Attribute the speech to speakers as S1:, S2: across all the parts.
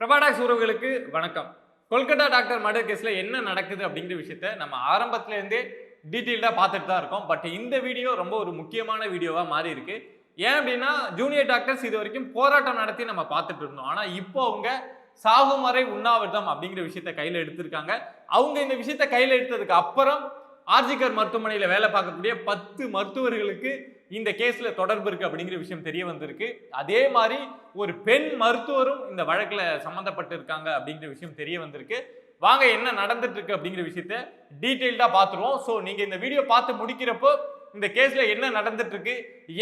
S1: பிரபாடாக்ஸ் உறவுகளுக்கு வணக்கம். Kolkata doctor murder கேஸில் என்ன நடக்குது அப்படிங்கிற விஷயத்த நம்ம ஆரம்பத்துலேருந்தே டீட்டெயில்டாக பார்த்துட்டு தான் இருக்கோம். பட் இந்த வீடியோ ரொம்ப ஒரு முக்கியமான வீடியோவாக மாறி இருக்கு. ஏன் அப்படின்னா ஜூனியர் டாக்டர்ஸ் இது வரைக்கும் போராட்டம் நடத்தி நம்ம பார்த்துட்டு இருந்தோம். ஆனால் இப்போ அவங்க சாகும் வரை உண்ணாவிரதம் அப்படிங்கிற விஷயத்த கையில் எடுத்திருக்காங்க. அவங்க இந்த விஷயத்த கையில் எடுத்ததுக்கு அப்புறம் ஆர்ஜிகர் மருத்துவமனையில் வேலை பார்க்கக்கூடிய பத்து மருத்துவர்களுக்கு இந்த கேஸில் தொடர்பு இருக்குது அப்படிங்கிற விஷயம் தெரிய வந்திருக்கு. அதே மாதிரி ஒரு பெண் மருத்துவரும் இந்த வழக்கில் சம்மந்தப்பட்டிருக்காங்க அப்படிங்கிற விஷயம் தெரிய வந்திருக்கு. வாங்க என்ன நடந்துட்டு இருக்கு அப்படிங்கிற விஷயத்த டீட்டெயில்டாக பார்த்துருவோம் ஸோ நீங்கள் இந்த வீடியோ பார்த்து முடிக்கிறப்போ இந்த கேஸில் என்ன நடந்துட்டு இருக்கு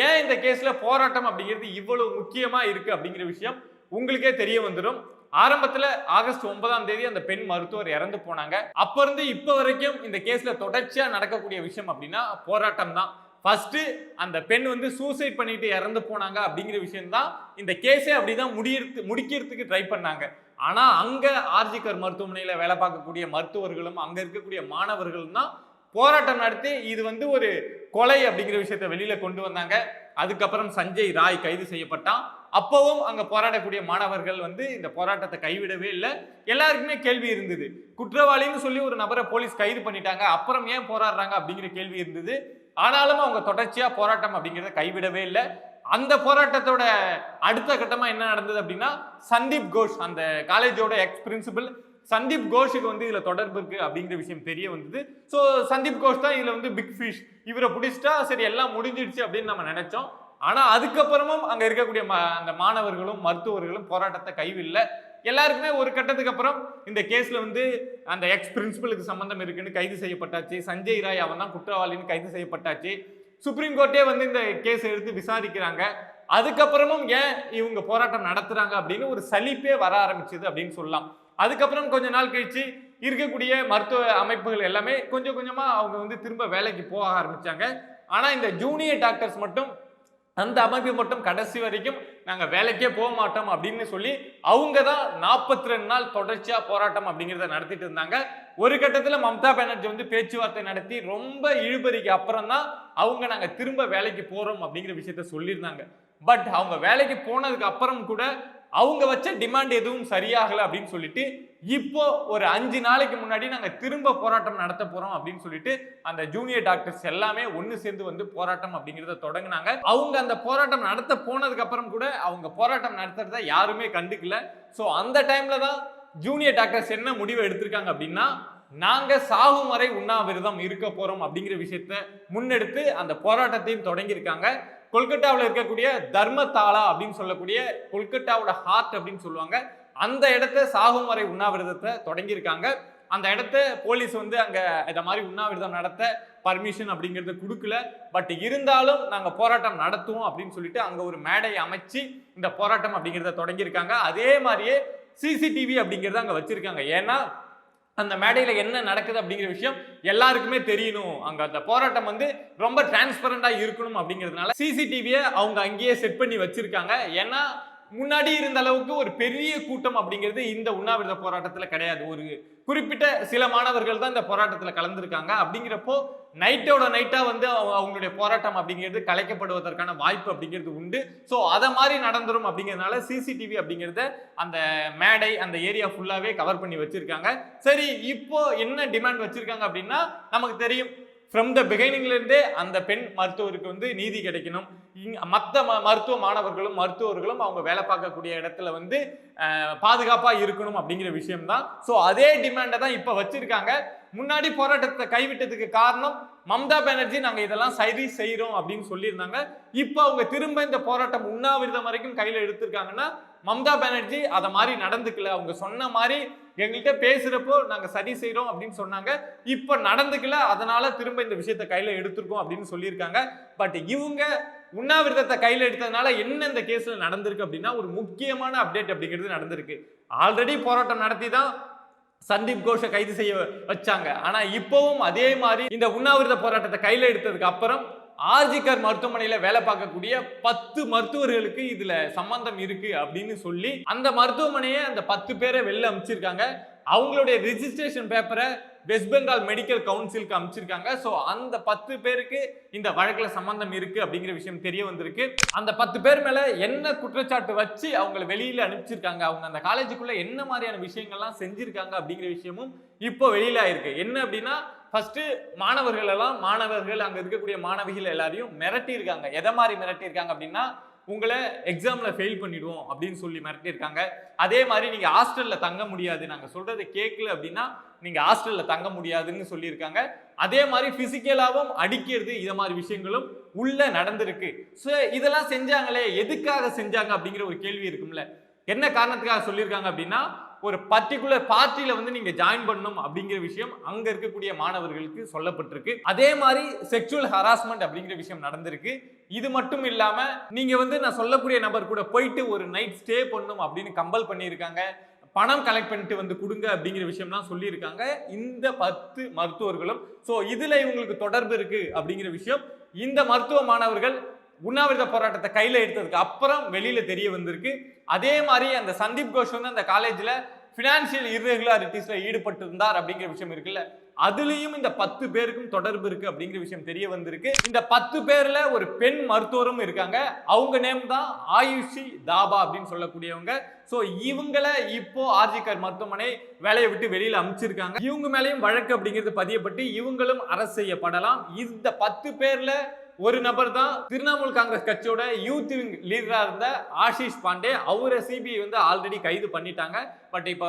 S1: ஏன் இந்த கேஸில் போராட்டம் அப்படிங்கிறது இவ்வளவு முக்கியமாக இருக்குது அப்படிங்கிற விஷயம் உங்களுக்கே தெரிய வந்துடும் ஆரம்பத்தில் ஆகஸ்ட் ஒன்பதாம் தேதி அந்த பெண் மருத்துவர் இறந்து போனாங்க. அப்போ இருந்து இப்போ வரைக்கும் இந்த கேஸில் தொடர்ச்சியாக நடக்கக்கூடிய விஷயம் அப்படின்னா போராட்டம் தான் ஃபஸ்ட்டு அந்த பெண் வந்து சூசைட் பண்ணிட்டு இறந்து போனாங்க அப்படிங்கிற விஷயம்தான் இந்த கேஸே அப்படிதான் முடியறது முடிக்கிறதுக்கு ட்ரை பண்ணாங்க. ஆனால் அங்கே ஆர்ஜிகர் மருத்துவமனையில் வேலை பார்க்கக்கூடிய மருத்துவர்களும் அங்கே இருக்கக்கூடிய மாணவர்களும் தான் போராட்டம் நடத்தி இது வந்து ஒரு கொலை அப்படிங்கிற விஷயத்த வெளியில் கொண்டு வந்தாங்க. அதுக்கப்புறம் சஞ்சய் ராய் கைது செய்யப்பட்டான். அப்போவும் அங்கே போராடக்கூடிய மாணவர்கள் வந்து இந்த போராட்டத்தை கைவிடவே இல்லை. எல்லாருக்குமே கேள்வி இருந்தது. குற்றவாளின்னு சொல்லி ஒரு நபரை போலீஸ் கைது பண்ணிட்டாங்க. அப்புறம் ஏன் போராடுறாங்க அப்படிங்கிற கேள்வி இருந்தது. ஆனாலும் அவங்க தொடர்ச்சியாக போராட்டம் அப்படிங்கிறத கைவிடவே இல்லை. அந்த போராட்டத்தோட அடுத்த கட்டமாக என்ன நடந்தது அப்படின்னா சந்தீப் கோஷ் அந்த காலேஜோட எக்ஸ் பிரின்சிபல் சந்தீப் கோஷுக்கு வந்து இதில் தொடர்பு இருக்கு அப்படிங்கிற விஷயம் தெரிய வந்தது. ஸோ சந்தீப் கோஷ் தான் இதில் வந்து பிக் ஃபிஷ் இவரை பிடிச்சிட்டா சரி எல்லாம் முடிஞ்சிடுச்சு அப்படின்னு நம்ம நினச்சோம். ஆனால் அதுக்கப்புறமும் அங்கே இருக்கக்கூடிய ம- அந்த மாணவர்களும் மருத்துவர்களும் போராட்டத்தை கைவில்லை எல்லாருக்குமே ஒரு கட்டத்துக்கு அப்புறம் இந்த கேஸில் வந்து அந்த எக்ஸ் பிரின்சிபலுக்கு சம்மந்தம் இருக்குன்னு கைது செய்யப்பட்டாச்சு. சஞ்சய் ராய் அவன் தான் குற்றவாளின்னு கைது செய்யப்பட்டாச்சு. சுப்ரீம் கோர்ட்டே வந்து இந்த கேஸ் எடுத்து விசாரிக்கிறாங்க. அதுக்கப்புறமும் ஏன் இவங்க போராட்டம் நடத்துகிறாங்க அப்படின்னு ஒரு சலிப்பே வர ஆரம்பிச்சது அப்படின்னு சொல்லலாம். அதுக்கப்புறம் கொஞ்ச நாள் கழிச்சு இருக்கக்கூடிய மருத்துவ அமைப்புகள் எல்லாமே கொஞ்சம் கொஞ்சமாக அவங்க வந்து திரும்ப வேலைக்கு போக ஆரம்பிச்சாங்க. ஆனால் இந்த ஜூனியர் டாக்டர்ஸ் மட்டும் அந்த அமைப்பு மட்டும் கடைசி வரைக்கும் நாங்கள் வேலைக்கே போக மாட்டோம் அப்படின்னு சொல்லி அவங்க தான் நாற்பத்தி ரெண்டு நாள் தொடர்ச்சியாக போராட்டம் அப்படிங்கிறத நடத்திட்டு இருந்தாங்க. ஒரு கட்டத்தில் மம்தா பானர்ஜி வந்து பேச்சுவார்த்தை நடத்தி ரொம்ப இழுபறிக்கு அப்புறம் தான் அவங்க நாங்கள் திரும்ப வேலைக்கு போகிறோம் அப்படிங்கிற விஷயத்த சொல்லியிருந்தாங்க. பட் அவங்க வேலைக்கு போனதுக்கு அப்புறம் கூட அவங்க வச்ச டிமாண்ட் எதுவும் சரியாகலை அப்படின்னு சொல்லிட்டு இப்போ ஒரு அஞ்சு நாளைக்கு முன்னாடி நாங்கள் திரும்ப போராட்டம் நடத்த போறோம் அப்படின்னு சொல்லிட்டு அந்த ஜூனியர் டாக்டர்ஸ் எல்லாமே ஒன்று சேர்ந்து வந்து போராட்டம் அப்படிங்கிறத தொடங்கினாங்க. அவங்க அந்த போராட்டம் நடத்த போனதுக்கு அப்புறம் கூட அவங்க போராட்டம் நடத்துறத யாருமே கண்டுக்கல. ஸோ அந்த டைம்ல தான் ஜூனியர் டாக்டர்ஸ் என்ன முடிவு எடுத்திருக்காங்க அப்படின்னா நாங்க சாகும் வரை உண்ணாவிரதம் இருக்க போறோம் அப்படிங்கிற விஷயத்த முன்னெடுத்து அந்த போராட்டத்தையும் தொடங்கியிருக்காங்க. கொல்கட்டாவில் இருக்கக்கூடிய தர்மதாலா அப்படின்னு சொல்லக்கூடிய கொல்கட்டாவோட ஹார்ட் அப்படின்னு சொல்லுவாங்க. அந்த இடத்த சாகும் வரை உண்ணாவிரதத்தை தொடங்கியிருக்காங்க. அந்த இடத்த போலீஸ் வந்து அங்கே இதை மாதிரி உண்ணாவிரதம் நடத்த பர்மிஷன் அப்படிங்கிறத கொடுக்கல. பட் இருந்தாலும் நாங்கள் போராட்டம் நடத்துவோம் அப்படின்னு சொல்லிட்டு அங்கே ஒரு மேடையை அமைச்சு இந்த போராட்டம் அப்படிங்கிறத தொடங்கியிருக்காங்க. அதே மாதிரியே சிசிடிவி அப்படிங்கிறத அங்கே வச்சுருக்காங்க. ஏன்னா அந்த மேடையில் என்ன நடக்குது அப்படிங்கிற விஷயம் எல்லாருக்குமே தெரியணும். அங்கே அந்த போராட்டம் வந்து ரொம்ப டிரான்ஸ்பரண்டாக இருக்கணும் அப்படிங்கிறதுனால சிசிடிவியை அவங்க அங்கேயே செட் பண்ணி வச்சுருக்காங்க. ஏன்னா முன்னாடி இருந்த அளவுக்கு ஒரு பெரிய கூட்டம் அப்படிங்கிறது இந்த உண்ணாவிரத போராட்டத்தில் கிடையாது. ஒரு குறிப்பிட்ட சில மாணவர்கள் தான் இந்த போராட்டத்தில் கலந்துருக்காங்க. அப்படிங்கிறப்போ நைட்டோட நைட்டாக வந்து அவங்க- அவங்களுடைய போராட்டம் அப்படிங்கிறது கலைக்கப்படுவதற்கான வாய்ப்பு அப்படிங்கிறது உண்டு. ஸோ அதை மாதிரி நடந்துரும் அப்படிங்கிறதுனால சிசிடிவி அப்படிங்கிறத அந்த மேடை அந்த ஏரியா ஃபுல்லாகவே கவர் பண்ணி வச்சுருக்காங்க. சரி இப்போ என்ன டிமாண்ட் வச்சுருக்காங்க அப்படின்னா நமக்கு தெரியும். ஃப்ரம் த பிகைனிங்லேருந்தே அந்த பெண் மருத்துவருக்கு வந்து நீதி கிடைக்கணும். மற்ற ம- மருத்துவ மாணவர்களும் மருத்துவர்களும் அவங்க வேலை பார்க்கக்கூடிய இடத்துல வந்து பாதுகாப்பாக இருக்கணும் அப்படிங்கிற விஷயம் தான் ஸோ அதே டிமாண்டை தான் இப்போ வச்சுருக்காங்க. முன்னாடி போராட்டத்தை கைவிட்டதுக்கு காரணம் மம்தா பானர்ஜி. நாங்கள் இதெல்லாம் சரி செய்கிறோம் அப்படின்னு சொல்லியிருந்தாங்க. இப்போ அவங்க திரும்ப இந்த போராட்டம் உண்ணாவிரதம் வரைக்கும் கையில் எடுத்திருக்காங்கன்னா மம்தா பானர்ஜி அதை மாதிரி நடந்துக்கல. அவங்க சொன்ன மாதிரி எங்கள்கிட்ட பேசுகிறப்போ நாங்கள் சரி செய்கிறோம் அப்படின்னு சொன்னாங்க. இப்போ நடந்துக்கல அதனால திரும்ப இந்த விஷயத்த கையில் எடுத்திருக்கோம் அப்படின்னு சொல்லியிருக்காங்க. பட் இவங்க உண்ணாவிரதத்தை கையில் எடுத்ததுனால என்ன இந்த கேஸில் நடந்திருக்கு அப்படின்னா ஒரு முக்கியமான அப்டேட் அப்படிங்கிறது நடந்திருக்கு. ஆல்ரெடி போராட்டம் நடத்தி தான் சந்தீப் கோஷை கைது செய்ய வச்சாங்க. ஆனா இப்பவும் அதே மாதிரி இந்த உண்ணாவிரத போராட்டத்தை கையில எடுத்ததுக்கு அப்புறம் ஆர்ஜிகர் மருத்துவமனையில வேலை பார்க்கக்கூடிய பத்து மருத்துவர்களுக்கு இதுல சம்பந்தம் இருக்கு அப்படின்னு சொல்லி அந்த மருத்துவமனையை அந்த பத்து பேரை வெளில அமைச்சிருக்காங்க. அவங்களுடைய ரிஜிஸ்ட்ரேஷன் பேப்பரை வெஸ்ட் பெங்கால் மெடிக்கல் கவுன்சிலுக்கு அமைச்சிருக்காங்க ஸோ அந்த பத்து பேருக்கு இந்த வழக்கில் சம்பந்தம் இருக்குது அப்படிங்கிற விஷயம் தெரிய வந்திருக்கு. அந்த பத்து பேர் மேலே என்ன குற்றச்சாட்டு வச்சு அவங்கள வெளியில் அனுப்பிச்சிருக்காங்க? அவங்க அந்த காலேஜுக்குள்ளே என்ன மாதிரியான விஷயங்கள்லாம் செஞ்சுருக்காங்க அப்படிங்கிற விஷயமும் இப்போ வெளியில் ஆயிருக்கு. என்ன அப்படின்னா ஃபஸ்ட்டு மாணவர்கள் எல்லாம் மாணவர்கள் அங்கே இருக்கக்கூடிய மாணவிகள் எல்லாரையும் மிரட்டியிருக்காங்க. எதை மாதிரி மிரட்டியிருக்காங்க அப்படின்னா உங்களை எக்ஸாமில் ஃபெயில் பண்ணிடுவோம் அப்படின்னு சொல்லி மிரட்டியிருக்காங்க. அதே மாதிரி நீங்கள் ஹாஸ்டலில் தங்க முடியாது. நாங்கள் சொல்கிறத கேட்கல அப்படின்னா நீங்கள் ஹாஸ்டலில் தங்க முடியாதுன்னு சொல்லியிருக்காங்க. அதே மாதிரி ஃபிசிக்கலாகவும் அடிக்கிறது இதை மாதிரி விஷயங்களும் உள்ளே நடந்திருக்கு. ஸோ இதெல்லாம் செஞ்சாங்களே எதுக்காக செஞ்சாங்க அப்படிங்கிற ஒரு கேள்வி இருக்கும்ல. என்ன காரணத்துக்காக சொல்லியிருக்காங்க அப்படின்னா ஒரு பர்டிகுலர் பார்ட்டியில வந்து நீங்க ஜாயின் பண்ணணும் அப்படிங்கிற விஷயம் அங்க இருக்கக்கூடிய மாணவர்களுக்கு சொல்லப்பட்டிருக்கு. அதே மாதிரி செக்ஷுவல் ஹராஸ்மெண்ட் அப்படிங்கிற விஷயம் நடந்திருக்கு. இது மட்டும் இல்லாம நீங்க வந்து நான் சொல்லக்கூடிய நபர் கூட போயிட்டு ஒரு நைட் ஸ்டே பண்ணணும் அப்படின்னு கம்பல் பண்ணியிருக்காங்க. பணம் கலெக்ட் பண்ணிட்டு வந்து கொடுங்க அப்படிங்கிற விஷயம்லாம் சொல்லியிருக்காங்க. இந்த பத்து மருத்துவர்களும் ஸோ இதில் இவங்களுக்கு தொடர்பு இருக்கு அப்படிங்கிற விஷயம். இந்த மருத்துவ மாணவர்கள் உண்ணாவிரத போராட்டத்தை கையில் எடுத்ததுக்கு அப்புறம் வெளியில் தெரிய வந்திருக்கு. அதே மாதிரி அந்த சந்தீப் கோஷ் வந்து அந்த காலேஜில் ஃபினான்ஷியல் இர்ரெகுலாரிட்டிஸில் ஈடுபட்டு இருந்தார் அப்படிங்கிற விஷயம் இருக்குல்ல. அதுலேயும் இந்த பத்து பேருக்கும் தொடர்பு இருக்கு அப்படிங்கிற விஷயம் தெரிய வந்திருக்கு. இந்த பத்து பேர்ல ஒரு பெண் மருத்துவரும் இருக்காங்க. அவங்க நேம் தான் ஆயுஷி தாபா அப்படின்னு சொல்லக்கூடியவங்க. ஸோ இவங்களை இப்போ ஆர்ஜிகர் மருத்துவமனை வேலையை விட்டு வெளியில் அமைச்சிருக்காங்க இவங்க மேலேயும் வழக்கு அப்படிங்கிறது பதியப்பட்டு இவங்களும் அரசு செய்யப்படலாம். இந்த பத்து பேர்ல ஒரு நபர் தான் திரிணாமுல் காங்கிரஸ் கட்சியோட யூத் விங் லீடரா இருந்த ஆஷிஷ் பாண்டே. அவரை சிபிஐ வந்து ஆல்ரெடி கைது பண்ணிட்டாங்க. பட் இப்ப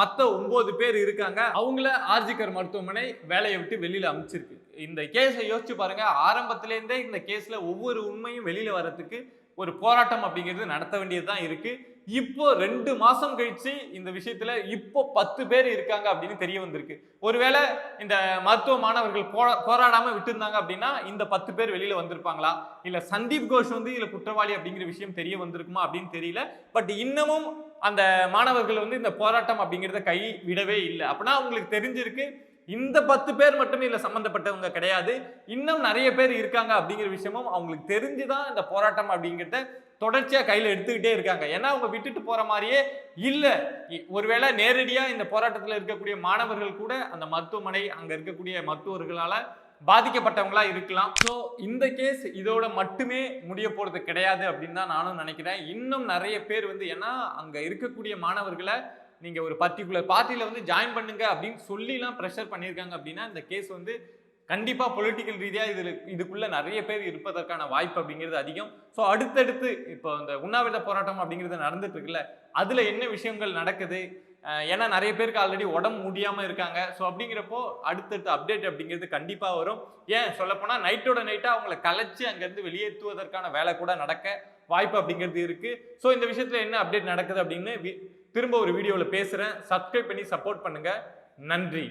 S1: மத்த ஒன்பது பேர் இருக்காங்க. அவங்கள ஆர்ஜிகர் மருத்துவமனை வேலையை விட்டு வெளியில அமைச்சிருக்கு. இந்த கேஸை யோசிச்சு பாருங்க. ஆரம்பத்திலேருந்தே இந்த கேஸ்ல ஒவ்வொரு உண்மையும் வெளியில வர்றதுக்கு ஒரு போராட்டம் அப்படிங்கிறது நடத்த வேண்டியது தான் இருக்குது இப்போ ரெண்டு மாசம் கழிச்சு இந்த விஷயத்துல இப்போ பத்து பேர் இருக்காங்க அப்படின்னு தெரிய வந்திருக்கு. ஒருவேளை இந்த மருத்துவ மாணவர்கள் போ- போராடாம விட்டுருந்தாங்க அப்படின்னா இந்த பத்து பேர் வெளியில வந்திருப்பாங்களா? இல்ல சந்தீப் கோஷ் வந்து இதுல குற்றவாளி அப்படிங்கிற விஷயம் தெரிய வந்திருக்குமா அப்படின்னு தெரியல. பட் இன்னமும் அந்த மாணவர்கள் வந்து இந்த போராட்டம் அப்படிங்கிறத கை விடவே இல்லை. அப்படின்னா அவங்களுக்கு தெரிஞ்சிருக்கு இந்த பத்து பேர் மட்டுமே இதுல சம்பந்தப்பட்டவங்க கிடையாது. இன்னும் நிறைய பேர் இருக்காங்க அப்படிங்கிற விஷயமும் அவங்களுக்கு தெரிஞ்சுதான் இந்த போராட்டம் அப்படிங்கிறத தொடர்ச்சியாக கையில் எடுத்துக்கிட்டே இருக்காங்க. ஏன்னா அவங்க விட்டுட்டு போகிற மாதிரியே இல்லை. இ- ஒருவேளை நேரடியாக இந்த போராட்டத்தில் இருக்கக்கூடிய மாணவர்கள் கூட அந்த மருத்துவமனை அங்கே இருக்கக்கூடிய மருத்துவர்களால் பாதிக்கப்பட்டவங்களா இருக்கலாம். ஸோ இந்த கேஸ் இதோட மட்டுமே முடிய போகிறது கிடையாது அப்படின்னு தான் நானும் நினைக்கிறேன். இன்னும் நிறைய பேர் வந்து ஏன்னா அங்கே இருக்கக்கூடிய மாணவர்களை நீங்கள் ஒரு பர்டிகுலர் பார்ட்டியில் வந்து ஜாயின் பண்ணுங்க அப்படின்னு சொல்லிலாம் ப்ரெஷர் பண்ணியிருக்காங்க அப்படின்னா இந்த கேஸ் வந்து கண்டிப்பாக பொலிட்டிக்கல் ரீதியாக இதில் இதுக்குள்ளே நிறைய பேர் இருப்பதற்கான வாய்ப்பு அப்படிங்கிறது அதிகம். ஸோ அடுத்தடுத்து இப்போ இந்த உண்ணாவிரத போராட்டம் அப்படிங்கிறது நடந்துட்டு இருக்குல்ல என்ன விஷயங்கள் நடக்குது? ஏன்னா நிறைய பேருக்கு ஆல்ரெடி உடம்பு முடியாமல் இருக்காங்க. ஸோ அப்படிங்கிறப்போ அடுத்தடுத்த அப்டேட் அப்படிங்கிறது கண்டிப்பாக வரும். ஏன் சொல்லப்போனால் நைட்டோட நைட்டாக அவங்கள கலைச்சி அங்கேருந்து வெளியேற்றுவதற்கான வேலை கூட நடக்க வாய்ப்பு அப்படிங்கிறது இருக்குது ஸோ இந்த விஷயத்தில் என்ன அப்டேட் நடக்குது அப்படின்னு வி- திரும்ப ஒரு வீடியோவில் பேசுகிறேன் சப்ஸ்கிரைப் பண்ணி சப்போர்ட் பண்ணுங்கள் நன்றி.